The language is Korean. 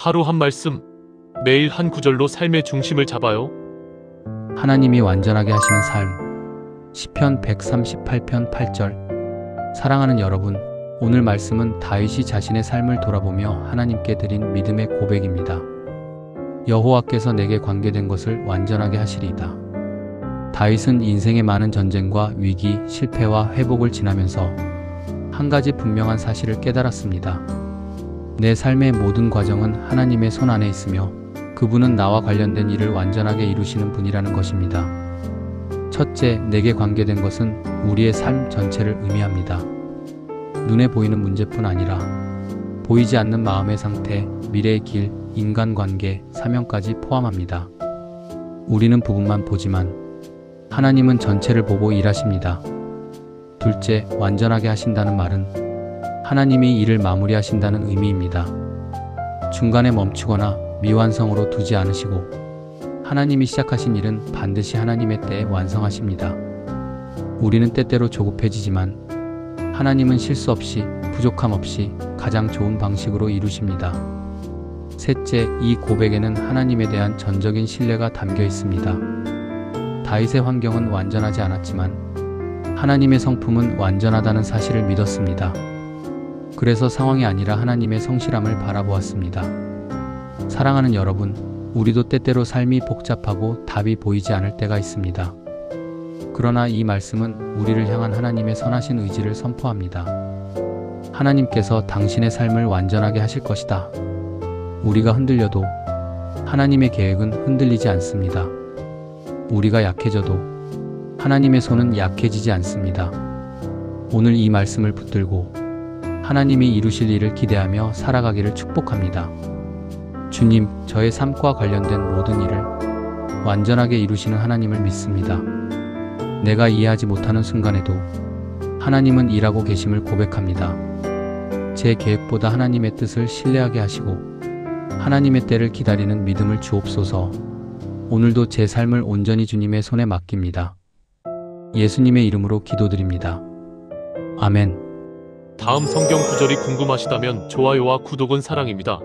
하루 한 말씀, 매일 한 구절로 삶의 중심을 잡아요. 하나님이 완전하게 하시는 삶. 시편 138편 8절. 사랑하는 여러분, 오늘 말씀은 다윗이 자신의 삶을 돌아보며 하나님께 드린 믿음의 고백입니다. 여호와께서 내게 관계된 것을 완전하게 하시리이다. 다윗은 인생의 많은 전쟁과 위기, 실패와 회복을 지나면서 한 가지 분명한 사실을 깨달았습니다. 내 삶의 모든 과정은 하나님의 손 안에 있으며 그분은 나와 관련된 일을 완전하게 이루시는 분이라는 것입니다. 첫째, 내게 관계된 것은 우리의 삶 전체를 의미합니다. 눈에 보이는 문제뿐 아니라 보이지 않는 마음의 상태, 미래의 길, 인간관계, 사명까지 포함합니다. 우리는 부분만 보지만 하나님은 전체를 보고 일하십니다. 둘째, 완전하게 하신다는 말은 하나님이 일을 마무리하신다는 의미입니다. 중간에 멈추거나 미완성으로 두지 않으시고 하나님이 시작하신 일은 반드시 하나님의 때에 완성하십니다. 우리는 때때로 조급해지지만 하나님은 실수 없이 부족함 없이 가장 좋은 방식으로 이루십니다. 셋째, 이 고백에는 하나님에 대한 전적인 신뢰가 담겨 있습니다. 다윗의 환경은 완전하지 않았지만 하나님의 성품은 완전하다는 사실을 믿었습니다. 그래서 상황이 아니라 하나님의 성실함을 바라보았습니다. 사랑하는 여러분, 우리도 때때로 삶이 복잡하고 답이 보이지 않을 때가 있습니다. 그러나 이 말씀은 우리를 향한 하나님의 선하신 의지를 선포합니다. 하나님께서 당신의 삶을 완전하게 하실 것이다. 우리가 흔들려도 하나님의 계획은 흔들리지 않습니다. 우리가 약해져도 하나님의 손은 약해지지 않습니다. 오늘 이 말씀을 붙들고 하나님이 이루실 일을 기대하며 살아가기를 축복합니다. 주님, 저의 삶과 관련된 모든 일을 완전하게 이루시는 하나님을 믿습니다. 내가 이해하지 못하는 순간에도 하나님은 일하고 계심을 고백합니다. 제 계획보다 하나님의 뜻을 신뢰하게 하시고 하나님의 때를 기다리는 믿음을 주옵소서. 오늘도 제 삶을 온전히 주님의 손에 맡깁니다. 예수님의 이름으로 기도드립니다. 아멘. 다음 성경 구절이 궁금하시다면 좋아요와 구독은 사랑입니다.